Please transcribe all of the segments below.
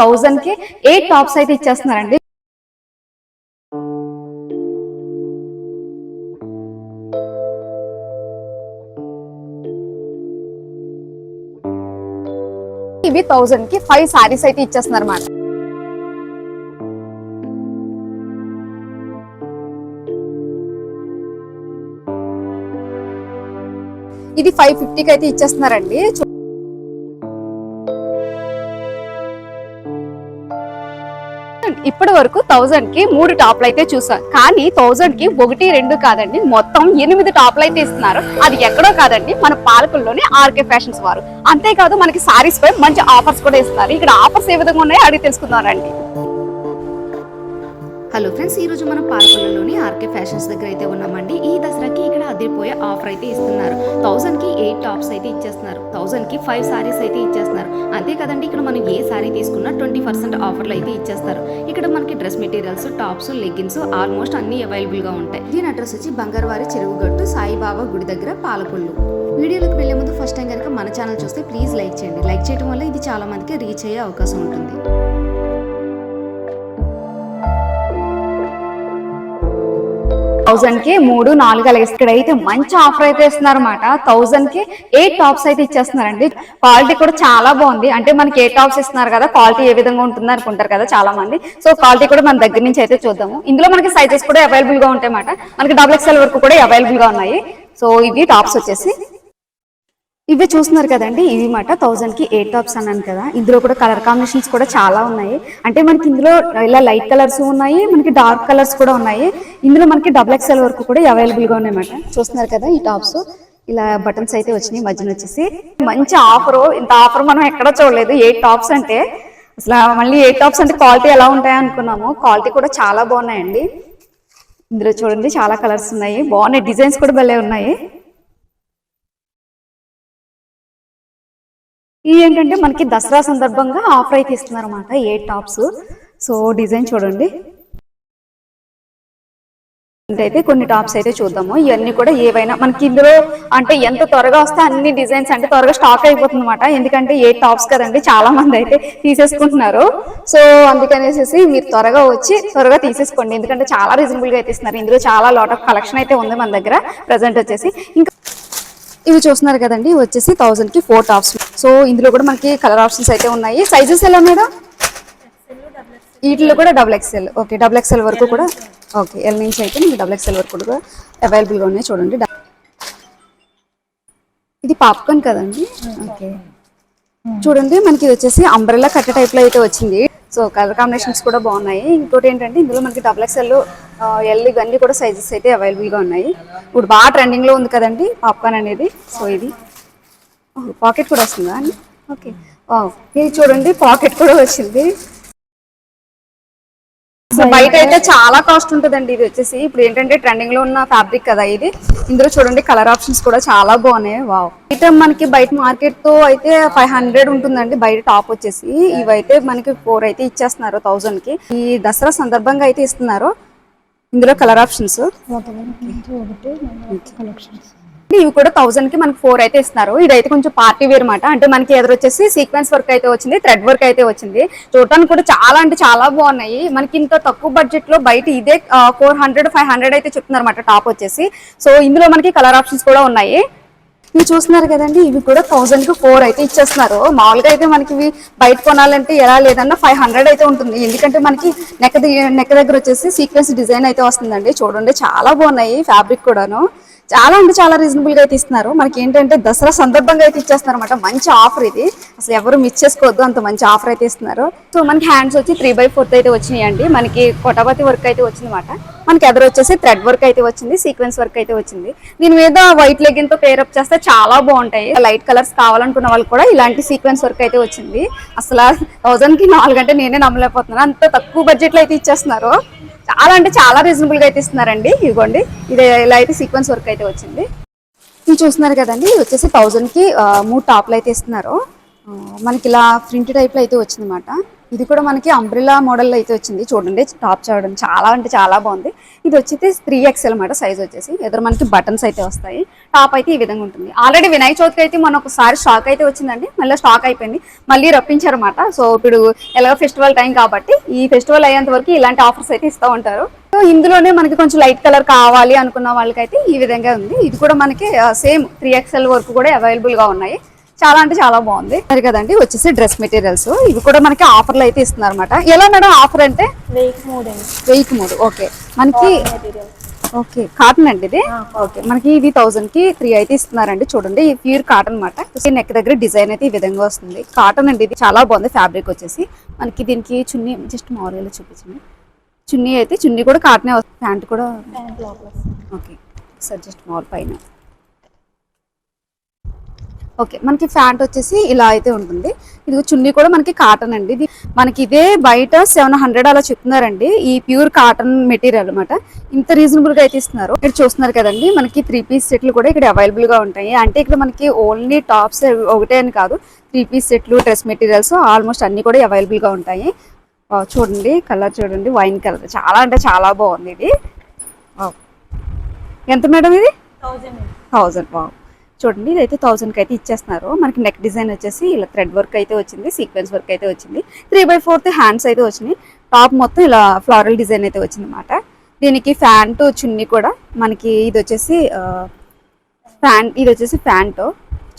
థౌజండ్కి eight tops అయితే ఇచ్చేస్తున్నారండి? ఇవి థౌజండ్కి ఫైవ్ సారీస్ అయితే ఇచ్చేస్తున్నారు అన్నమాట ఇది ఫైవ్ ఫిఫ్టీకి అయితే ఇచ్చేస్తున్నారండి. థౌజండ్ ఇప్పటి వరకు థౌజండ్కి మూడు టాప్లు అయితే చూసాం. కానీ థౌజండ్కి ఒకటి రెండు కాదండి. మొత్తం ఎనిమిది టాప్లు అయితే ఇస్తున్నారు. అది ఎక్కడో కాదండి మన పాలకుల్లోనే ఆర్కే ఫ్యాషన్స్ వారు. అంతేకాదు మనకి సారీస్ పై మంచి ఆఫర్స్ కూడా ఇస్తున్నారు. ఇక్కడ ఆఫర్స్ ఏ విధంగా ఉన్నాయో అడిగి తెలుసుకుందాం రండి. హలో ఫ్రెండ్స్ ఈ రోజు మనం పాలకొల్లులోని ఆర్కే ఫ్యాషన్స్ దగ్గర అయితే ఉన్నామండి. ఈ దసరాకి ఇక్కడ అదిరిపోయే ఆఫర్ అయితే ఇస్తున్నారు. థౌసండ్కి ఎయిట్ టాప్స్ అయితే ఇచ్చేస్తున్నారు. థౌసండ్కి ఫైవ్ సారీస్ అయితే ఇచ్చేస్తున్నారు. అంతే కదండి ఇక్కడ మనం ఏ సారీ తీసుకున్నా ట్వంటీ పర్సెంట్ ఆఫర్లు అయితే ఇచ్చేస్తారు. ఇక్కడ మనకి dress materials tops leggings almost అన్ని అవైలబుల్గా ఉంటాయి. దీని అడ్రస్ వచ్చి బంగారువారి చెరువుగట్టు సాయిబాబా గుడి దగ్గర పాలకొల్లు. వీడియోలోకి వెళ్ళే ముందు ఫస్ట్ టైం కనుక మన ఛానల్ చూస్తే ప్లీజ్ లైక్ చేయండి. లైక్ చేయడం వల్ల ఇది చాలా మందికి రీచ్ అయ్యే అవకాశం ఉంటుంది. థౌసండ్కి మూడు నాలుగు అలాగే ఇక్కడ అయితే మంచి ఆఫర్ అయితే ఇస్తున్నారు అనమాట థౌసండ్కి ఎయిట్ టాప్స్ అయితే ఇచ్చేస్తున్నారండి. క్వాలిటీ కూడా చాలా బాగుంది. అంటే మనకి ఏ టాప్స్ ఇస్తున్నారు కదా క్వాలిటీ ఏ విధంగా ఉంటుంది అనుకుంటారు కదా చాలా మంది. సో క్వాలిటీ కూడా మన దగ్గర నుంచి అయితే చూద్దాము. ఇందులో మనకి సైజెస్ కూడా అవైలబుల్గా ఉంటాయి అన్నమాట మనకి డబుల్ ఎక్స్ఎల్ వరకు కూడా అవైలబుల్గా ఉన్నాయి. సో ఇవి టాప్స్ వచ్చేసి ఇవి చూస్తున్నారు కదండి. ఇవి మాట థౌజండ్కి ఎయిట్ టాప్స్ అన్నాను కదా. ఇందులో కూడా కలర్ కాంబినేషన్స్ కూడా చాలా ఉన్నాయి. అంటే మనకి ఇందులో ఇలా లైట్ కలర్స్ ఉన్నాయి మనకి డార్క్ కలర్స్ కూడా ఉన్నాయి. ఇందులో మనకి డబుల్ ఎక్స్ఎల్ వరకు కూడా అవైలబుల్గా ఉన్నాయన్నమాట చూస్తున్నారు కదా ఈ టాప్స్ ఇలా బటన్స్ అయితే వచ్చినాయి. మధ్యన వచ్చేసి మంచి ఆఫర్ ఇంత ఆఫర్ మనం ఎక్కడ చూడలేదు. ఎయిట్ టాప్స్ అంటే అసలు మళ్ళీ ఎయిట్ టాప్స్ అంటే క్వాలిటీ ఎలా ఉంటాయి అనుకున్నాము. క్వాలిటీ కూడా చాలా బాగున్నాయండి. ఇందులో చూడండి చాలా కలర్స్ ఉన్నాయి. బాగున్నాయి. డిజైన్స్ కూడా భలే ఉన్నాయి. ఇవి ఏంటంటే మనకి దసరా సందర్భంగా ఆఫర్ అయితే ఇస్తున్నారు అనమాట ఏ టాప్స్. సో డిజైన్ చూడండి. అయితే కొన్ని టాప్స్ అయితే చూద్దాము. ఇవన్నీ కూడా ఏవైనా మనకి ఇందులో అంటే ఎంత త్వరగా వస్తే అన్ని డిజైన్స్ అంటే త్వరగా స్టాక్ అయిపోతుంది అనమాట ఎందుకంటే ఏ టాప్స్ కదండి చాలా మంది అయితే తీసేసుకుంటున్నారు. సో అందుకనేసి మీరు త్వరగా వచ్చి త్వరగా తీసేసుకోండి. ఎందుకంటే చాలా రీజనబుల్గా అయితే ఇస్తున్నారు. ఇందులో చాలా లాట్ ఆఫ్ కలెక్షన్ అయితే ఉంది మన దగ్గర. ప్రజెంట్ వచ్చేసి ఇంకా ఇవి చూస్తున్నారు కదండి ఇవి వచ్చేసి థౌసండ్కి ఫోర్ టాప్స్ సో ఇందులో కూడా మనకి కలర్ ఆప్షన్స్ అయితే ఉన్నాయి. సైజెస్ ఎలా మేడం? వీటిలో కూడా double XL okay double XL వరకు కూడా. ఓకే ఎల్ నుంచి అయితే మీకు డబుల్ ఎక్స్ఎల్ వరకు కూడా అవైలబుల్గా ఉన్నాయి చూడండి. ఇది పాప్కార్న్ కదండి? ఓకే చూడండి మనకి ఇది వచ్చేసి అంబ్రెల్లా కట్ట టైప్లో అయితే వచ్చింది. సో కలర్ కాంబినేషన్స్ కూడా బాగున్నాయి. ఇంకోటి ఏంటంటే ఇందులో మనకి డబుల్ ఎక్స్ఎల్ ఎల్ ఇవన్నీ కూడా సైజెస్ అయితే అవైలబుల్గా ఉన్నాయి. ఇప్పుడు బాగా ట్రెండింగ్లో ఉంది కదండి పాప్కార్న్ అనేది. సో ఇది. పాకెట్ కూడా వస్తుందా అండి? ఓకే ఇది చూడండి పాకెట్ కూడా వచ్చింది. సో బయట అయితే చాలా కాస్ట్ ఉంటుందండి ఇది వచ్చేసి. ఇప్పుడు ఏంటంటే ట్రెండింగ్లో ఉన్న ఫ్యాబ్రిక్ కదా ఇది. ఇందులో చూడండి కలర్ ఆప్షన్స్ కూడా చాలా బాగున్నాయి. వావ్. అయితే మనకి బయట మార్కెట్తో అయితే ఫైవ్ హండ్రెడ్ ఉంటుందండి. బయట టాప్ వచ్చేసి. ఇవైతే మనకి ఫోర్ అయితే ఇచ్చేస్తున్నారు థౌజండ్కి ఈ దసరా సందర్భంగా అయితే ఇస్తున్నారు. ఇందులో కలర్ ఆప్షన్స్. ఇవి కూడా థౌసండ్కి మనకి ఫోర్ అయితే ఇస్తున్నారు. ఇదైతే కొంచెం పార్టీ వేర్ మాట. అంటే మనకి ఎదురొచ్చేసి సీక్వెన్స్ వర్క్ అయితే వచ్చింది థ్రెడ్ వర్క్ అయితే వచ్చింది. చూడటానికి కూడా చాలా అంటే చాలా బాగున్నాయి. మనకి ఇంత తక్కువ బడ్జెట్లో బయట ఇదే ఫోర్ హండ్రెడ్ ఫైవ్ హండ్రెడ్ అయితే చెప్తున్నారు అనమాట టాప్ వచ్చేసి. సో ఇందులో మనకి కలర్ ఆప్షన్స్ కూడా ఉన్నాయి. ఇవి చూస్తున్నారు కదండి ఇవి కూడా థౌసండ్కి ఫోర్ అయితే ఇచ్చేస్తున్నారు. మామూలుగా అయితే మనకి ఇవి బయట కొనాలంటే ఎలా లేదన్నా ఫైవ్ హండ్రెడ్ అయితే ఉంటుంది. ఎందుకంటే మనకి నెక్ నెక్ దగ్గర వచ్చేసి సీక్వెన్స్ డిజైన్ అయితే వస్తుందండి. చూడండి చాలా బాగున్నాయి ఫ్యాబ్రిక్ కూడాను. చాలా అంటే చాలా రీజనబుల్గా అయితే ఇస్తున్నారు. మనకి ఏంటంటే దసరా సందర్భంగా అయితే ఇచ్చేస్తున్నారు అనమాట మంచి ఆఫర్ ఇది. అసలు ఎవరు మిస్ చేసుకోవద్దు అంత మంచి ఆఫర్ అయితే ఇస్తున్నారు. సో మనకి హ్యాండ్స్ వచ్చి త్రీ బై ఫోర్త్ అయితే వచ్చినాయండి. మనకి కొటపతి వర్క్ అయితే వచ్చింది అనమాట మనకి ఎదురు వచ్చేసి థ్రెడ్ వర్క్ అయితే వచ్చింది సీక్వెన్స్ వర్క్ అయితే వచ్చింది. దీని మీద వైట్ లెగిన్తో పేరప్ చేస్తే చాలా బాగుంటాయి. లైట్ కలర్స్ కావాలనుకున్న వాళ్ళు కూడా ఇలాంటి సీక్వెన్స్ వర్క్ అయితే వచ్చింది. అసలు థౌజండ్కి నాలుగు అంటే నేనే నమ్మలేకపోతున్నాను. అంత తక్కువ బడ్జెట్లో అయితే ఇచ్చేస్తున్నారు. చాలా అంటే చాలా రీజనబుల్గా అయితే ఇస్తున్నారండి. ఇదిగోండి ఇది ఇలా అయితే సీక్వెన్స్ వర్క్ అయితే వచ్చింది. ఇది చూస్తున్నారు కదండి ఇది వచ్చేసి థౌజండ్కి మూడు టాప్లు అయితే ఇస్తున్నారు. మనకి ఇలా ప్రింట్ టైప్లో అయితే వచ్చింది అనమాట ఇది కూడా మనకి అంబ్రిలా మోడల్ అయితే వచ్చింది. చూడండి టాప్ చూడండి. చాలా అంటే చాలా బాగుంది. ఇది వచ్చేసి త్రీ ఎక్స్ఎల్ అనమాట సైజ్ వచ్చేసి. ఎదురు మనకి బటన్స్ అయితే వస్తాయి. టాప్ అయితే ఈ విధంగా ఉంటుంది. ఆల్రెడీ వినాయక చవితికి అయితే మనం ఒకసారి స్టాక్ అయితే వచ్చిందండి. మళ్ళీ స్టాక్ అయిపోయింది. మళ్ళీ రప్పించారన్నమాట. సో ఇప్పుడు ఎలాగో ఫెస్టివల్ టైం కాబట్టి ఈ ఫెస్టివల్ అయ్యేంత వరకు ఇలాంటి ఆఫర్స్ అయితే ఇస్తూ ఉంటారు. సో ఇందులోనే మనకి కొంచెం లైట్ కలర్ కావాలి అనుకున్న వాళ్ళకైతే ఈ విధంగా ఉంది. ఇది కూడా మనకి సేమ్ త్రీ ఎక్స్ఎల్ వరకు కూడా అవైలబుల్గా ఉన్నాయి. చాలా అంటే చాలా బాగుంది. సరే కదండి వచ్చేసి డ్రెస్ మెటీరియల్స్. ఇవి కూడా మనకి ఆఫర్లు అయితే ఇస్తున్నారు అనమాట ఎలా మేడం ఆఫర్ అంటే? వెయ్యికి మూడు ఓకే. మనకి ఓకే కాటన్ అండి ఇది? ఓకే మనకి ఇది థౌసండ్కి త్రీ అయితే ఇస్తున్నారండి. చూడండి ఈ ప్యూర్ కాటన్ అనమాట నెక్ దగ్గర డిజైన్ అయితే ఈ విధంగా వస్తుంది. కాటన్ అండి ఇది చాలా బాగుంది ఫ్యాబ్రిక్ వచ్చేసి. మనకి దీనికి చున్నీ జస్ట్ మామూలుగా చూపించండి. చున్నీ అయితే చున్నీ కూడా కాటనే వస్తుంది. ప్యాంట్ కూడా? ఓకే సార్ జస్ట్ మాల్ పైన. ఓకే మనకి ప్యాంట్ వచ్చేసి ఇలా అయితే ఉంటుంది. ఇది చున్నీ కూడా మనకి కాటన్ అండి. ఇది మనకి ఇదే బయట సెవెన్ హండ్రెడ్ అలా చెప్తున్నారండి. ఈ ప్యూర్ కాటన్ మెటీరియల్ అన్నమాట. ఇంత రీజనబుల్గా అయితే ఇస్తున్నారు. ఇక్కడ చూస్తున్నారు కదండి మనకి త్రీ పీస్ సెట్లు కూడా ఇక్కడ అవైలబుల్గా ఉంటాయి. అంటే ఇక్కడ మనకి ఓన్లీ టాప్స్ ఒకటే అని కాదు త్రీ పీస్ సెట్లు డ్రెస్ మెటీరియల్స్ ఆల్మోస్ట్ అన్ని కూడా అవైలబుల్గా ఉంటాయి. చూడండి కలర్ చూడండి వైన్ కలర్ చాలా అంటే చాలా బాగుంది ఇది. ఎంత మేడం ఇది? థౌజండ్ థౌజండ్ వావ్ చూడండి ఇదైతే థౌసండ్కి అయితే ఇచ్చేస్తున్నారు. మనకి నెక్ డిజైన్ వచ్చేసి ఇలా థ్రెడ్ వర్క్ అయితే వచ్చింది సీక్వెన్స్ వర్క్ అయితే వచ్చింది. త్రీ బై ఫోర్త్ హ్యాండ్స్ అయితే వచ్చినాయి. టాప్ మొత్తం ఇలా ఫ్లారల్ డిజైన్ అయితే వచ్చింది అనమాట దీనికి ఫ్యాంట్ చున్నీ కూడా మనకి ఇది వచ్చేసి ప్యాంట్ ఇది వచ్చేసి ప్యాంటు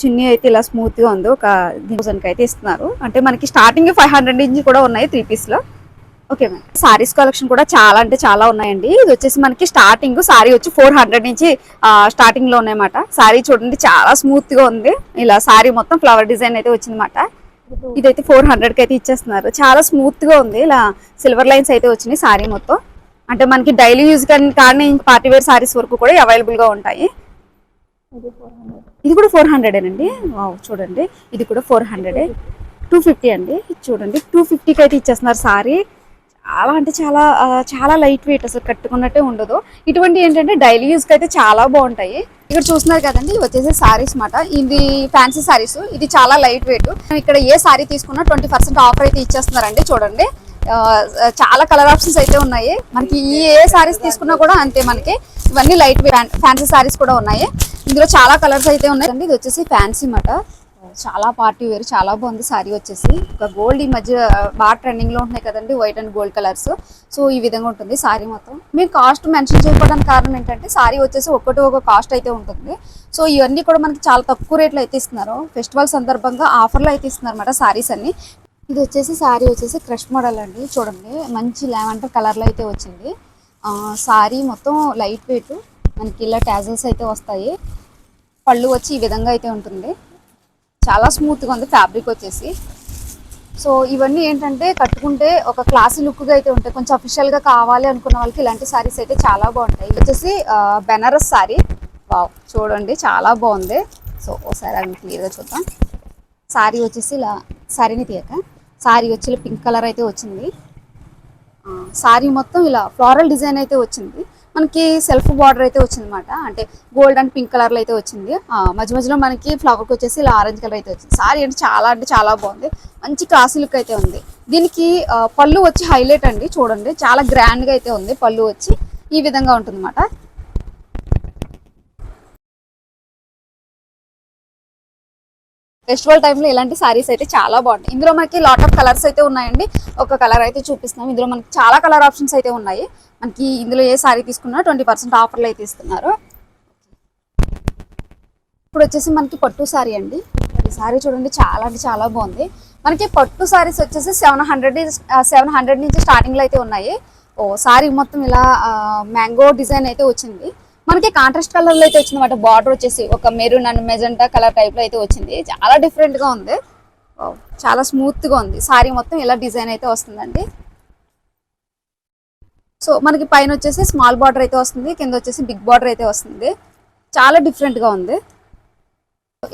చున్నీ అయితే ఇలా స్మూత్గా ఉంది. ఒక థౌసండ్కి అయితే ఇస్తున్నారు. అంటే మనకి స్టార్టింగ్ ఫైవ్ హండ్రెడ్ నుంచి కూడా ఉన్నాయి three పీస్లో. Okay ma'am. Saris collection కూడా చాలా అంటే చాలా ఉన్నాయండి. ఇది వచ్చేసి మనకి స్టార్టింగ్ సారీ వచ్చి ఫోర్ హండ్రెడ్ నుంచి స్టార్టింగ్లో ఉన్నాయన్నమాట. సారీ చూడండి చాలా స్మూత్గా ఉంది. ఇలా సారీ మొత్తం ఫ్లవర్ డిజైన్ అయితే వచ్చిందన్నమాట. ఇదైతే ఫోర్ హండ్రెడ్కి అయితే ఇచ్చేస్తున్నారు. చాలా స్మూత్గా ఉంది. ఇలా సిల్వర్ లైన్స్ అయితే వచ్చినాయి సారీ మొత్తం. అంటే మనకి డైలీ యూజ్ కానీ పార్టీ వేర్ సారీస్ వరకు కూడా అవైలబుల్గా ఉంటాయి. ఇది కూడా ఫోర్ హండ్రెడ్ అండి వావ్ చూడండి. ఇది కూడా ఫోర్ హండ్రెడ్ టూ ఫిఫ్టీ అండి. చూడండి టూ ఫిఫ్టీకి అయితే ఇచ్చేస్తున్నారు సారీ. చాలా అంటే చాలా చాలా లైట్ వెయిట్ అసలు కట్టుకున్నట్టే ఉండదు. ఇటువంటి ఏంటంటే డైలీ యూస్కి అయితే చాలా బాగుంటాయి. ఇక్కడ చూస్తున్నారు కదండి ఇవి వచ్చేసి సారీస్ మాట. ఇది ఫ్యాన్సీ సారీస్ ఇది చాలా లైట్ వెయిట్ ఇక్కడ ఏ సారీ తీసుకున్నా ట్వంటీ పర్సెంట్ ఆఫర్ అయితే ఇచ్చేస్తున్నారండి చూడండి. చాలా కలర్ ఆప్షన్స్ అయితే ఉన్నాయి. మనకి ఏ సారీస్ తీసుకున్నా కూడా అంతే మనకి. ఇవన్నీ లైట్ వెయిట్ ఫ్యాన్సీ సారీస్ కూడా ఉన్నాయి. ఇందులో చాలా కలర్స్ అయితే ఉన్నాయి. ఇది వచ్చేసి ఫ్యాన్సీ మాట. చాలా పార్టీ వేర్ చాలా బాగుంది సారీ వచ్చేసి. ఒక గోల్డ్ ఈ మధ్య బాగా ట్రెండింగ్లో ఉంటున్నాయి కదండి white and gold colours so ఈ విధంగా ఉంటుంది సారీ మొత్తం మేము కాస్ట్ మెన్షన్ చేయకపోవడానికి కారణం ఏంటంటే సారీ వచ్చేసి ఒక్కటి ఒక కాస్ట్ అయితే ఉంటుంది. సో ఇవన్నీ కూడా మనకి చాలా తక్కువ రేట్లో అయితే ఇస్తున్నారు. ఫెస్టివల్ సందర్భంగా ఆఫర్లు అయితే ఇస్తున్నారు అనమాట సారీస్ అన్ని. ఇది వచ్చేసి సారీ వచ్చేసి క్రష్ మోడల్ అండి. చూడండి మంచి లెవెంటర్ కలర్లో అయితే వచ్చింది. సారీ మొత్తం లైట్ వెయిట్ మనకి ఇలా టాజల్స్ అయితే వస్తాయి. పళ్ళు వచ్చి ఈ విధంగా అయితే ఉంటుంది. చాలా స్మూత్గా ఉంది ఫ్యాబ్రిక్ వచ్చేసి. సో ఇవన్నీ ఏంటంటే కట్టుకుంటే ఒక క్లాసీ లుక్గా అయితే ఉంటాయి. కొంచెం అఫిషియల్గా కావాలి అనుకున్న వాళ్ళకి ఇలాంటి శారీస్ అయితే చాలా బాగుంటాయి. ఇది వచ్చేసి బెనారస్ శారీ వావ్ చూడండి చాలా బాగుంది. సో ఒకసారి అవి క్లియర్గా చూద్దాం. శారీ వచ్చేసి ఇలా సారీని తీయక శారీ వచ్చి పింక్ కలర్ అయితే వచ్చింది. శారీ మొత్తం ఇలా ఫ్లోరల్ డిజైన్ అయితే వచ్చింది. మనకి సెల్ఫ్ బార్డర్ అయితే వచ్చింది అనమాట అంటే గోల్డ్ అండ్ పింక్ కలర్లో అయితే వచ్చింది. మధ్య మధ్యలో మనకి ఫ్లవర్కి వచ్చేసి ఇలా ఆరెంజ్ కలర్ అయితే వచ్చింది. సారీ అంటే చాలా అంటే చాలా బాగుంది. మంచి క్లాసీ లుక్ అయితే ఉంది. దీనికి పళ్ళు వచ్చి హైలైట్ అండి చూడండి. చాలా గ్రాండ్గా అయితే ఉంది పళ్ళు వచ్చి. ఈ విధంగా ఉంటుంది ఫెస్టివల్ టైంలో ఇలాంటి సారీస్ అయితే చాలా బాగుంటాయి. ఇందులో మనకి లాట్ ఆఫ్ కలర్స్ అయితే ఉన్నాయండి. ఒక కలర్ అయితే చూపిస్తున్నాం. ఇందులో మనకి చాలా కలర్ ఆప్షన్స్ అయితే ఉన్నాయి. మనకి ఇందులో ఏ సారీ తీసుకున్నా ట్వంటీ పర్సెంట్ ఆఫర్లు అయితే ఇస్తున్నారు. ఇప్పుడు వచ్చేసి మనకి పట్టు సారీ అండి. ఈ సారీ చూడండి చాలా అంటే చాలా బాగుంది. మనకి పట్టు సారీస్ వచ్చేసి సెవెన్ హండ్రెడ్ సెవెన్ హండ్రెడ్ నుంచి స్టార్టింగ్లో అయితే ఉన్నాయి. ఓ సారీ మొత్తం ఇలా మ్యాంగో డిజైన్ అయితే వచ్చింది. మనకి కాంట్రాస్ట్ కలర్లో అయితే వచ్చింది అనమాట బార్డర్ వచ్చేసి ఒక మెరూన్ అండ్ మెజెంటా కలర్ టైప్లో అయితే వచ్చింది. చాలా డిఫరెంట్గా ఉంది. చాలా స్మూత్గా ఉంది. సారీ మొత్తం ఇలా డిజైన్ అయితే వస్తుందండి. సో మనకి పైన వచ్చేసి స్మాల్ బార్డర్ అయితే వస్తుంది కింద వచ్చేసి బిగ్ బార్డర్ అయితే వస్తుంది. చాలా డిఫరెంట్గా ఉంది.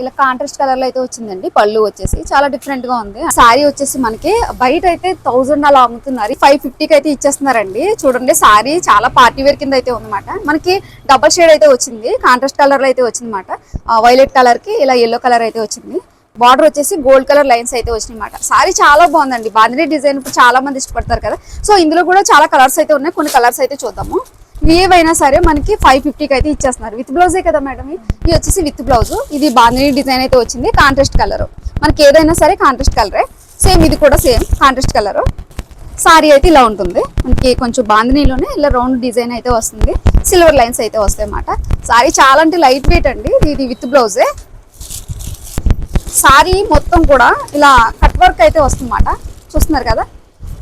ఇలా కాంట్రాస్ట్ కలర్లో అయితే వచ్చిందండి. పళ్ళు వచ్చేసి చాలా డిఫరెంట్గా ఉంది. సారీ వచ్చేసి మనకి బయట అయితే థౌజండ్ అలా అమ్ముతున్నారు. ఫైవ్ ఫిఫ్టీకి అయితే ఇచ్చేస్తున్నారండి. చూడండి సారీ చాలా పార్టీ వేర్ కింద అయితే ఉందన్నమాట. మనకి డబల్ షేడ్ అయితే వచ్చింది. కాంట్రాస్ట్ కలర్లో అయితే వచ్చిందన్నమాట. వైలెట్ కలర్కి ఇలా ఎల్లో కలర్ అయితే వచ్చింది. బార్డర్ వచ్చేసి గోల్డ్ కలర్ లైన్స్ అయితే వచ్చినాయి అనమాట సారీ చాలా బాగుందండి. బాందిని డిజైన్ ఇప్పుడు చాలా మంది ఇష్టపడతారు కదా. సో ఇందులో కూడా చాలా కలర్స్ అయితే ఉన్నాయి. కొన్ని కలర్స్ అయితే చూద్దాము. ఏవైనా సరే మనకి ఫైవ్ ఫిఫ్టీకి అయితే ఇచ్చేస్తున్నారు. విత్ బ్లౌజే కదా మేడం ఇది వచ్చేసి విత్ బ్లౌజ్ ఇది బాంధిని డిజైన్ అయితే వచ్చింది. కాంట్రాస్ట్ కలర్ మనకి ఏదైనా సరే కాంట్రాస్ట్ కలరే సేమ్ ఇది కూడా సేమ్ కాంట్రాస్ట్ కలర్ సారీ అయితే ఇలా ఉంటుంది. మనకి కొంచెం బాందినీలోనే ఇలా రౌండ్ డిజైన్ అయితే వస్తుంది. సిల్వర్ లైన్స్ అయితే వస్తాయి అన్నమాట. సారీ చాలా అంటే లైట్ వెయిట్ అండి. ఇది విత్ బ్లౌజే సారీ మొత్తం కూడా ఇలా కట్ వర్క్ అయితే వస్తుందన్నమాట. చూస్తున్నారు కదా?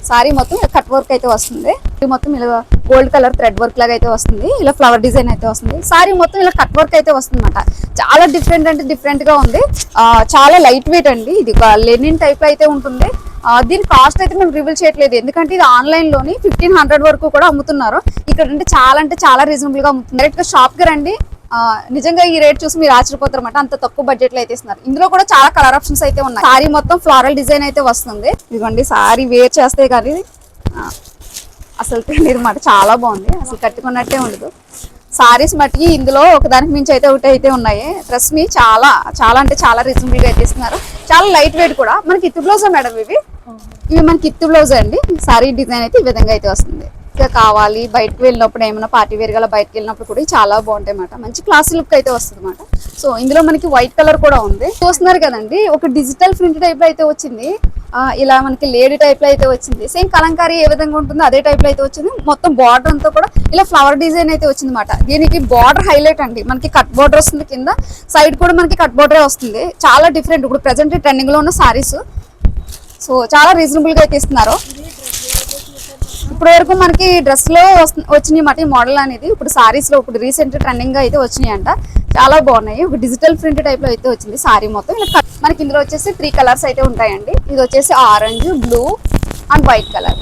సారీ మొత్తం కట్ వర్క్ అయితే వస్తుంది. మొత్తం ఇలా గోల్డ్ కలర్ థ్రెడ్ వర్క్ లాగా అయితే వస్తుంది. ఇలా ఫ్లవర్ డిజైన్ అయితే వస్తుంది. సారీ మొత్తం ఇలా కట్ వర్క్ అయితే వస్తుంది చాలా డిఫరెంట్ అంటే డిఫరెంట్గా ఉంది. చాలా లైట్ వెయిట్ అండి. ఇది లెనిన్ టైప్లో అయితే ఉంటుంది. దీని కాస్ట్ అయితే మేము రివీల్ చేయట్లేదు. ఎందుకంటే ఇది ఆన్లైన్లోని ఫిఫ్టీన్ హండ్రెడ్ వరకు కూడా అమ్ముతున్నారు. ఇక్కడ అంటే చాలా అంటే చాలా రీజనబుల్గా అమ్ముతుంది డైరెక్ట్గా షాప్కి రండి. నిజంగా ఈ రేట్ చూసి మీరు ఆశ్చర్యపోతారు అనమాట అంత తక్కువ బడ్జెట్లో అయితే ఇస్తున్నారు. ఇందులో కూడా చాలా కలర్ ఆప్షన్స్ అయితే ఉన్నాయి. సారీ మొత్తం ఫ్లారల్ డిజైన్ అయితే వస్తుంది. ఇదిగోండి సారీ వేర్ చేస్తే కానీ అసలు తెలియదు మాట. చాలా బాగుంది. అసలు కట్టుకున్నట్టే ఉండదు. సారీస్ మట్టుకి ఇందులో ఒకదానికి మించి అయితే ఒకటి అయితే ఉన్నాయి. డ్రెస్ మీ చాలా చాలా అంటే చాలా రీజనబుల్గా అయితే ఇస్తున్నారు చాలా లైట్ వెయిట్ కూడా. మనకి ఇత్తు బ్లౌజా మేడం ఇవి? ఇవి మనకి ఇత్తు బ్లౌజ్ అండి. సారీ డిజైన్ అయితే ఈ విధంగా అయితే వస్తుంది. గా కావాలి బయటకు వెళ్ళినప్పుడు ఏమైనా పార్టీ వేర్ గల బయటకు వెళ్ళినప్పుడు కూడా చాలా బాగుంటాయి అన్నమాట మంచి క్లాస్ లుక్ అయితే వస్తుంది అనమాట సో ఇందులో మనకి వైట్ కలర్ కూడా ఉంది. చూస్తున్నారు కదండి ఒక డిజిటల్ ప్రింట్ టైప్లో అయితే వచ్చింది. ఇలా మనకి లేడీ టైప్లో అయితే వచ్చింది. సేమ్ కలంకారీ ఏ విధంగా ఉంటుందో అదే టైప్లో అయితే వచ్చింది. మొత్తం బార్డర్ అంతా కూడా ఇలా ఫ్లవర్ డిజైన్ అయితే వచ్చింది అనమాట దీనికి బార్డర్ హైలైట్ అండి. మనకి కట్ బార్డర్ వస్తుంది కింద సైడ్ కూడా మనకి కట్ బార్డరే వస్తుంది. చాలా డిఫరెంట్ ఇప్పుడు ప్రెసెంట్ ట్రెండింగ్లో ఉన్న సారీస్ సో చాలా రీజనబుల్గా అయితే ఇస్తున్నారు. ఇప్పటి వరకు మనకి డ్రెస్లో వచ్చినాయి మాట ఈ మోడల్ అనేది. ఇప్పుడు సారీస్లో ఇప్పుడు రీసెంట్ ట్రెండింగ్గా అయితే వచ్చినాయి అంట చాలా బాగున్నాయి. ఒక డిజిటల్ ప్రింట్ టైప్లో అయితే వచ్చింది సారీ మొత్తం. మనకి ఇందులో వచ్చేసి త్రీ కలర్స్ అయితే ఉంటాయండి. ఇది వచ్చేసి orange blue and white colour.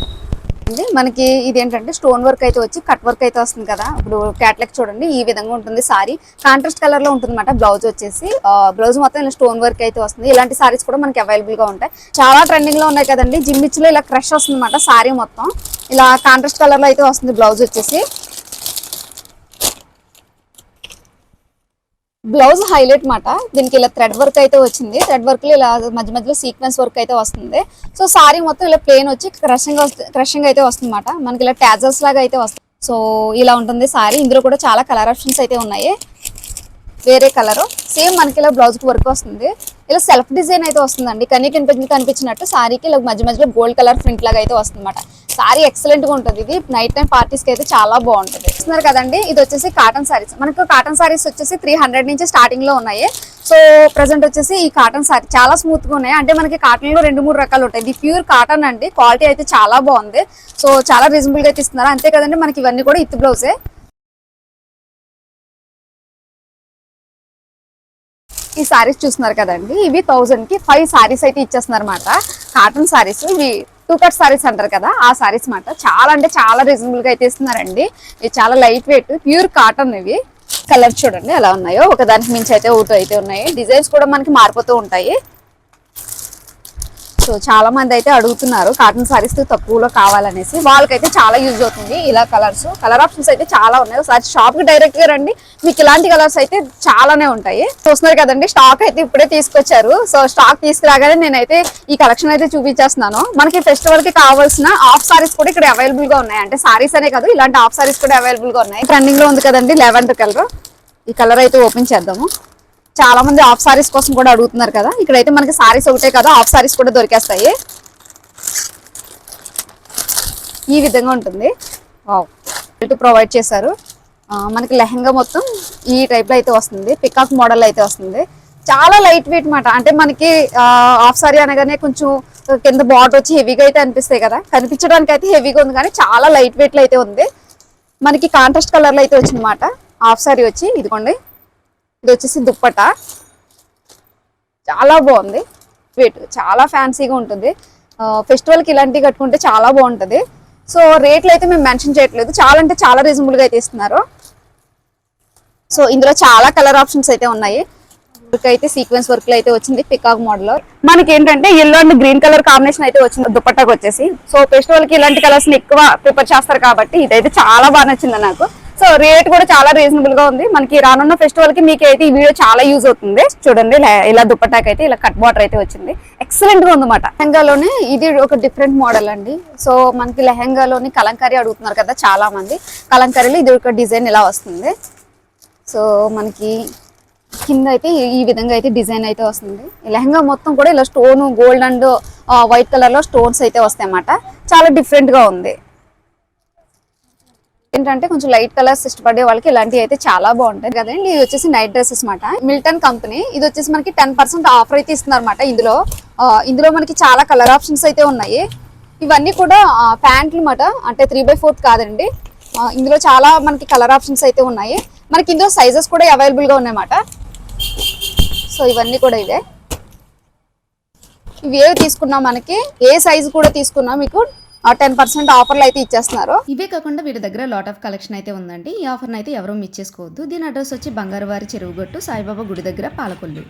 అండి మనకి ఇది ఏంటంటే స్టోన్ వర్క్ అయితే వచ్చి కట్ వర్క్ అయితే వస్తుంది కదా. ఇప్పుడు క్యాట్లాగ్ చూడండి ఈ విధంగా ఉంటుంది సారీ. కాంట్రాస్ట్ కలర్లో ఉంటుంది అనమాట బ్లౌజ్ వచ్చేసి. బ్లౌజ్ మొత్తం ఇలా స్టోన్ వర్క్ అయితే వస్తుంది. ఇలాంటి సారీస్ కూడా మనకి అవైలబుల్గా ఉంటాయి. చాలా ట్రెండింగ్లో ఉన్నాయి కదండి. జిమ్మిచ్లో ఇలా క్రష్ వస్తుంది అనమాట సారీ మొత్తం. ఇలా కాంట్రాస్ట్ కలర్లో అయితే వస్తుంది బ్లౌజ్ వచ్చేసి. బ్లౌజ్ హైలైట్ మాట. దీనికి ఇలా థ్రెడ్ వర్క్ అయితే వచ్చింది. థ్రెడ్ వర్క్లో ఇలా మధ్య మధ్యలో సీక్వెన్స్ వర్క్ అయితే వస్తుంది. సో సారీ మొత్తం ఇలా ప్లేన్ వచ్చి క్రషింగ్ క్రషింగ్ అయితే వస్తుంది మాట. మనకి ఇలా ట్యాజల్స్ లాగా అయితే వస్తుంది సో ఇలా ఉంటుంది సారీ. ఇందులో కూడా చాలా కలర్ ఆప్షన్స్ అయితే ఉన్నాయి. వేరే కలర్. సేమ్ మనకి ఇలా బ్లౌజ్కి వర్క్ వస్తుంది. ఇలా సెల్ఫ్ డిజైన్ అయితే వస్తుందండి. కనీ కనిపించి కనిపించినట్టు సారీకి ఇలా మధ్య మధ్యలో గోల్డ్ కలర్ ప్రింట్ లాగా అయితే వస్తుంది అనమాట సారీ ఎక్సలెంట్గా ఉంటుంది ఇది. నైట్ టైం పార్టీస్కి అయితే చాలా బాగుంటుంది. చూస్తున్నారు కదండి ఇది వచ్చేసి కాటన్ సారీస్. మనకు కాటన్ సారీస్ వచ్చేసి త్రీ హండ్రెడ్ నుంచి స్టార్టింగ్లో ఉన్నాయి. సో ప్రజెంట్ వచ్చేసి ఈ కాటన్ సారీ చాలా స్మూత్గా ఉన్నాయి. అంటే మనకి కాటన్లో రెండు మూడు రకాలు ఉంటాయి. ఇది ప్యూర్ కాటన్ అండి. క్వాలిటీ అయితే చాలా బాగుంది. సో చాలా రీజనబుల్గా అయితే ఇస్తున్నారు అంతే కదండి మనకి ఇవన్నీ కూడా ఇత్ బ్లౌజే. ఈ సారీస్ చూస్తున్నారు కదండి. ఇవి థౌజండ్కి ఫైవ్ సారీస్ అయితే ఇచ్చేస్తున్నారు అనమాట కాటన్ సారీస్ ఇవి టూ కట్ సారీస్ అంటారు కదా ఆ సారీస్ మాట చాలా అంటే చాలా రీజనబుల్గా అయితే ఇస్తున్నారండి. ఇవి చాలా లైట్ వెయిట్ ప్యూర్ కాటన్ ఇవి. కలర్ చూడండి ఎలా ఉన్నాయో. ఒక దానికి మించి అయితే ఒకటి అయితే ఉన్నాయి. డిజైన్స్ కూడా మనకి మారిపోతూ ఉంటాయి. సో చాలా మంది అయితే అడుగుతున్నారు కాటన్ సారీస్ తక్కువలో కావాలనేసి. వాళ్ళకైతే చాలా యూజ్ అవుతుంది. ఇలా కలర్స్ కలర్ ఆప్షన్స్ అయితే చాలా ఉన్నాయి. ఒకసారి షాప్కి డైరెక్ట్గా రండి. మీకు ఇలాంటి కలర్స్ అయితే చాలానే ఉంటాయి. చూస్తున్నారు కదండి స్టాక్ అయితే ఇప్పుడే తీసుకొచ్చారు. సో స్టాక్ తీసుకురాగానే నేనైతే ఈ కలెక్షన్ అయితే చూపించేస్తున్నాను. మనకి ఫెస్టివల్కి కావాల్సిన ఆఫ్ సారీస్ కూడా ఇక్కడ అవైలబుల్గా ఉన్నాయి. అంటే సారీస్ అనే కాదు ఇలాంటి ఆఫ్ సారీస్ కూడా అవైలబుల్గా ఉన్నాయి. ట్రెండింగ్లో ఉంది కదండి లెవెంత్ కలర్ ఈ కలర్ అయితే ఓపెన్ చేద్దాము. చాలా మంది ఆఫ్ సారీస్ కోసం కూడా అడుగుతున్నారు కదా. ఇక్కడైతే మనకి సారీస్ ఒకటే కదా ఆఫ్ సారీస్ కూడా దొరికేస్తాయి. ఈ విధంగా ఉంటుంది. ప్రొవైడ్ చేశారు. మనకి లెహంగా మొత్తం ఈ టైప్లో అయితే వస్తుంది. పికాక్ మోడల్ అయితే వస్తుంది. చాలా లైట్ వెయిట్ మాట. అంటే మనకి ఆఫ్ సారీ అనగానే కొంచెం కింద బార్డర్ వచ్చి హెవీగా అయితే అనిపిస్తాయి కదా. కనిపించడానికి అయితే హెవీగా ఉంది కానీ చాలా లైట్ వెయిట్లో అయితే ఉంది. మనకి కాంట్రాస్ట్ కలర్లో అయితే వచ్చింది ఆఫ్ హాఫ్ సారీ వచ్చి ఇదిగోండి. ఇది వచ్చేసి దుప్పట. చాలా బాగుంది. వెయిట్ చాలా ఫ్యాన్సీగా ఉంటుంది. ఫెస్టివల్కి ఇలాంటివి కట్టుకుంటే చాలా బాగుంటది. సో రేట్లు అయితే మేము మెన్షన్ చేయట్లేదు. చాలా అంటే చాలా రీజనబుల్గా అయితే ఇస్తున్నారు సో ఇందులో చాలా కలర్ ఆప్షన్స్ అయితే ఉన్నాయి. వర్క్ అయితే సీక్వెన్స్ వర్క్లో అయితే వచ్చింది. పికాక్ మోడల్ మనకి ఏంటంటే yellow and green colour combination అయితే వచ్చింది దుపట్టాకి వచ్చేసి. సో ఫెస్టివల్కి ఇలాంటి కలర్స్ ఎక్కువ ప్రిపేర్ చేస్తారు కాబట్టి ఇదైతే చాలా బాగా నచ్చింది నాకు. సో రేట్ కూడా చాలా రీజనబుల్గా ఉంది. మనకి రానున్న ఫెస్టివల్కి మీకు అయితే ఈ వీడియో చాలా యూజ్ అవుతుంది. చూడండి ఇలా- ఇలా దుప్పటాకి అయితే ఇలా కట్ బార్డర్ అయితే వచ్చింది. ఎక్సలెంట్గా ఉందన్నమాట లెహంగాలోనే ఇది ఒక డిఫరెంట్ మోడల్ అండి. సో మనకి లెహంగాలోని కలంకారీ అడుగుతున్నారు కదా చాలా మంది. కలంకారీలో ఇది ఒక డిజైన్ ఇలా వస్తుంది. సో మనకి కింద అయితే ఈ- విధంగా అయితే డిజైన్ అయితే వస్తుంది. లెహంగా మొత్తం కూడా ఇలా స్టోన్ గోల్డ్ అండ్ వైట్ కలర్లో స్టోన్స్ అయితే వస్తాయి అన్నమాట. చాలా డిఫరెంట్గా ఉంది. ఏంటంటే కొంచెం లైట్ కలర్స్ ఇష్టపడే వాళ్ళకి ఇలాంటివి అయితే చాలా బాగుంటాయి. కదండి? ఇది వచ్చేసి నైట్ డ్రెస్సెస్ మాట మిల్టన్ కంపెనీ ఇది వచ్చేసి మనకి టెన్ పర్సెంట్ ఆఫర్ అయితే ఇస్తున్నారు అనమాట ఇందులో ఇందులో మనకి చాలా కలర్ ఆప్షన్స్ అయితే ఉన్నాయి. ఇవన్నీ కూడా ప్యాంట్లు మాట అంటే త్రీ బై ఫోర్త్ కాదండి. ఇందులో చాలా మనకి కలర్ ఆప్షన్స్ అయితే ఉన్నాయి. మనకి ఇందులో సైజెస్ కూడా అవైలబుల్గా ఉన్నాయన్నమాట. సో ఇవన్నీ కూడా ఇవే. ఇవి ఏవి తీసుకున్నా మనకి ఏ సైజు కూడా తీసుకున్నా మీకు టెన్ పర్సెంట్ ఆఫర్లు అయితే ఇచ్చేస్తున్నారు. ఇవే కాకుండా వీడి దగ్గర లాట్ ఆఫ్ కలెక్షన్ అయితే ఉందండి. ఈ ఆఫర్ని అయితే ఎవరూ మిస్ చేసుకోవద్దు. దీని అడ్రస్ వచ్చి బంగారువారి చెరువుగట్టు సాయిబాబా గుడి దగ్గర పాలకొల్లు.